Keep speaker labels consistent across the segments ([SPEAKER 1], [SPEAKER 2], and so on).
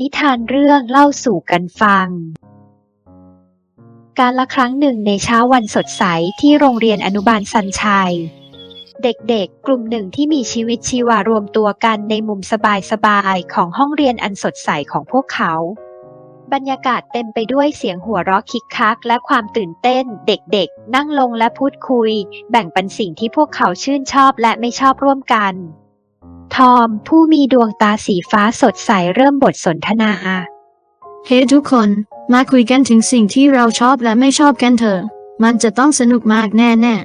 [SPEAKER 1] นิทานเรื่องเล่าสู่กันฟัง การละครั้งหนึ่งในเช้าวันสดใสที่โรงเรียนอนุบาลสันชัย เด็กๆ กลุ่มหนึ่งที่มีชีวิตชีวารวมตัวกันในมุมสบายๆ ของห้องเรียนอันสดใสของพวกเขา บรรยากาศเต็มไปด้วยเสียงหัวเราะคิกคัก และความตื่นเต้น เด็กๆ นั่งลงและพูดคุย แบ่งปันสิ่งที่พวกเขาชื่นชอบและไม่ชอบร่วมกัน ทอม ผู้มีดวงตาสีฟ้าสดใสเริ่มบทสนทนา
[SPEAKER 2] เฮ้ทุกคน มาคุยกันถึงสิ่งที่เราชอบและไม่ชอบกันเถอะ มันจะต้องสนุกมากแน่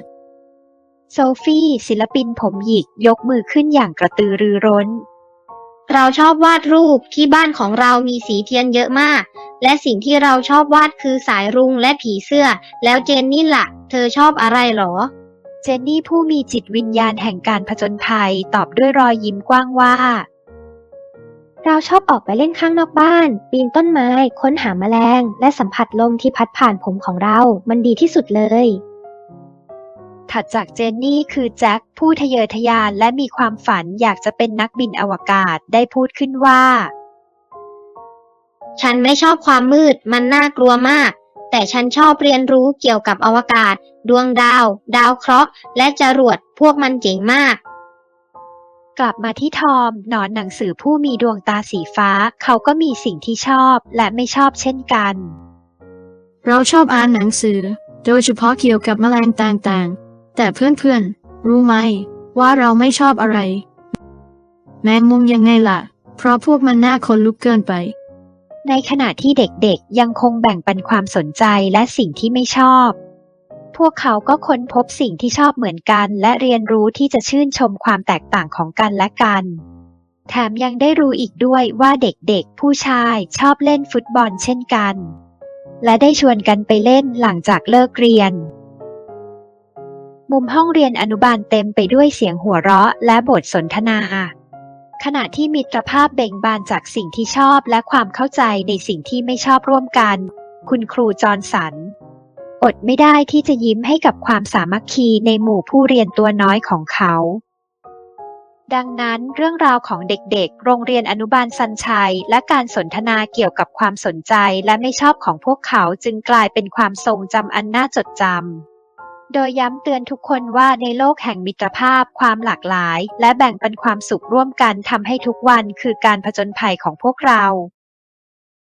[SPEAKER 1] โซฟี่ศิลปินผมหยิกยกมือขึ้นอย่างกระตือรือร้น
[SPEAKER 3] เราชอบวาดรูปที่บ้านของเรามีสีเทียนเยอะมาก และสิ่งที่เราชอบวาดคือสายรุ้งและผีเสื้อ แล้วเจนนี่ล่ะ เธอชอบอะไรหรอ
[SPEAKER 1] เจนนี่ผู้มีจิตวิญญาณแห่งการผจญภัยตอบด้วยรอยยิ้มกว้างว่า
[SPEAKER 4] เราชอบออกไปเล่นข้างนอกบ้าน ปีนต้นไม้ ค้นหาแมลง และสัมผัสลมที่พัดผ่านผมของเรา มันดีที่สุดเลย
[SPEAKER 1] ถัดจากเจนนี่คือแจ็คผู้ทะเยอทะยานและมีความฝันอยากจะเป็นนักบินอวกาศได้พูดขึ้นว่า
[SPEAKER 3] ฉันไม่ชอบความมืด มันน่ากลัวมาก แต่ฉันชอบเรียนรู้เกี่ยวกับอวกาศ ดวงดาว ดาวเคราะห์ และจรวด พวกมันเจ๋งมาก
[SPEAKER 1] กลับมาที่ทอม หนอนหนังสือผู้มีดวงตาสีฟ้า เขาก็มีสิ่งที่ชอบและไม่ชอบเช่นกัน
[SPEAKER 2] ๆเราชอบอ่านหนังสือ โดยเฉพาะเกี่ยวกับแมลงต่างๆ แต่เพื่อนๆ รู้ไหม ว่าเราไม่ชอบอะไร แมงมุมยังไงล่ะ เพราะพวกมันน่าขนลุกเกินไป
[SPEAKER 1] ในขณะที่เด็กๆ ยังคงแบ่งปันความสนใจและสิ่งที่ไม่ชอบ พวกเขาก็ค้นพบสิ่งที่ชอบเหมือนกัน และเรียนรู้ที่จะชื่นชมความแตกต่างของกันและกัน แถมยังได้รู้อีกด้วยว่าเด็กๆ ผู้ชายชอบเล่นฟุตบอลเช่นกัน และได้ชวนกันไปเล่นหลังจากเลิกเรียน มุมห้องเรียนอนุบาลเต็มไปด้วยเสียงหัวเราะและบทสนทนา ขณะที่มิตรภาพเบ่งบานจากสิ่งที่ชอบและความเข้าใจในสิ่งที่ไม่ชอบร่วมกัน คุณครูจอร์นสัน อดไม่ได้ที่จะยิ้มให้กับความสามัคคีในหมู่ผู้เรียนตัวน้อยของเขา ดังนั้นเรื่องราวของเด็กๆ โรงเรียนอนุบาลสันชัย และการสนทนาเกี่ยวกับความสนใจและไม่ชอบของพวกเขาจึงกลายเป็นความทรงจำอันน่าจดจำ โดยย้ำเตือนทุกคนว่าในโลกแห่งมิตรภาพ ความหลากหลาย และแบ่งปันความสุขร่วมกันทำให้ทุกวันคือการผจญภัยของพวกเรา